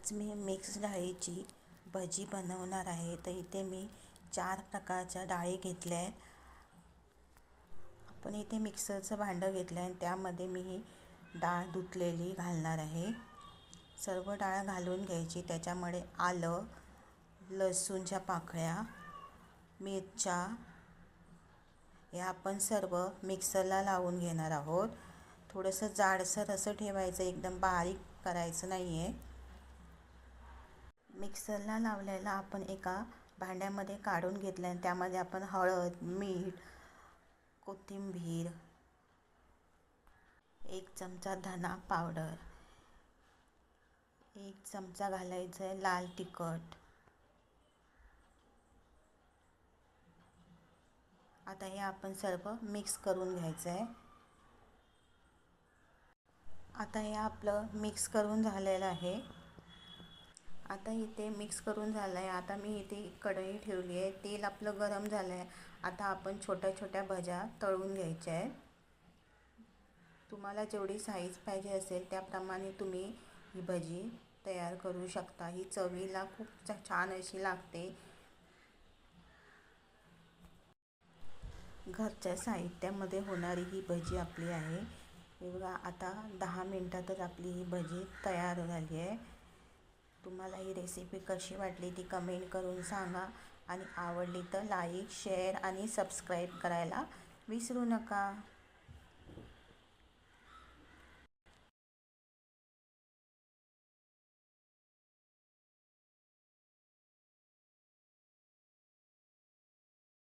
आज मी मिक्स डाळीची भजी बनवणार आहे. तर इथे मी चार प्रकारच्या डाळी घेतल्या आहेत. आपण इथे मिक्सरचं भांडं घेतलं आहे आणि त्यामध्ये मी ही डाळ धुतलेली घालणार आहे. सर्व डाळ घालून घ्यायची. त्याच्यामध्ये आलं लसूणच्या पाकळ्या मिरच्या हे आपण सर्व मिक्सरला लावून घेणार आहोत. थोडंसं जाडसर असं ठेवायचं. एकदम बारीक करायचं नाही आहे मिक्सरला लावलेला आपण एका भांड्यामध्ये काढून घेतलं आणि त्यामध्ये आपण हळद मीठ कोथिंबीर एक चमचा धना पावडर एक चमचा घालायचं आहे लाल तिखट. आता हे आपण सर्व मिक्स करून घ्यायचं आहे. आता हे आपलं मिक्स करून झालेलं आहे. आता इथे मिक्स करून झालं आहे आता मी इथे कढई ठेवली आहे. तेल आपलं गरम झालं आहे आता आपण छोट्या छोट्या भज्या तळून घ्यायच्या आहे तुम्हाला जेवढी साईज पाहिजे असेल त्याप्रमाणे तुम्ही ही भजी तयार करू शकता. ही चवीला खूप छान अशी लागते. घरच्या साहित्यामध्ये होणारी ही भजी आपली आहे. एवढा बघा आता दहा मिनटातच आपली ही भजी तयार झाली आहे. तुम्हाला ही रेसिपी कशी वाटली ती कमेंट करून सांगा. आणि आवडली तर लाईक शेअर आणि सबस्क्राईब करायला विसरू नका.